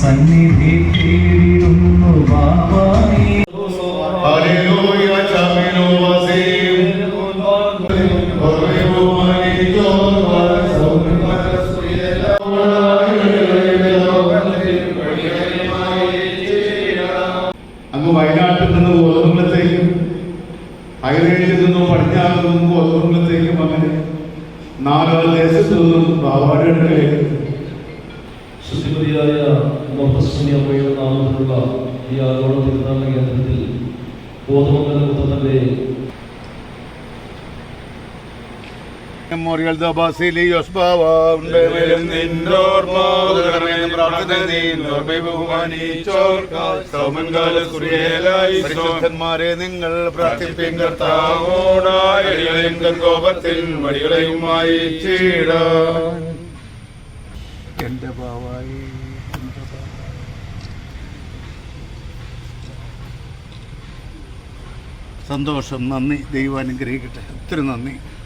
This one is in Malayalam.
സന്നിധി തേടിടുന്നു ബാബായി അങ്ങ് വയനാട്ടിൽ നിന്ന് ഗോതമ്പലത്തേക്കും ഹൈറേഞ്ചിൽ നിന്നും പടിഞ്ഞാറ് നിന്നും ഗോതമ്പലത്തേക്കും അങ്ങനെ നാല് ദേശത്തു നിന്നും പാവാടുകളിലേക്ക് ശുദ്ധിമതിയായ അമ്മയുടെ നാമത്തിലുള്ള ഈ ആഗോള തീർത്ഥാടന കേന്ദ്രത്തിൽ ബോധമംഗല പുത്രന്റെ മെമ്മോറിയൽ ദ ബാസിലിയോസ് ബാവ ഉണ്ടേമേലും നിന്നോർമ്മ എന്റെ ബാവായി സന്തോഷം നന്ദി. ദൈവം അനുഗ്രഹിക്കട്ടെ. ഒത്തിരി നന്ദി.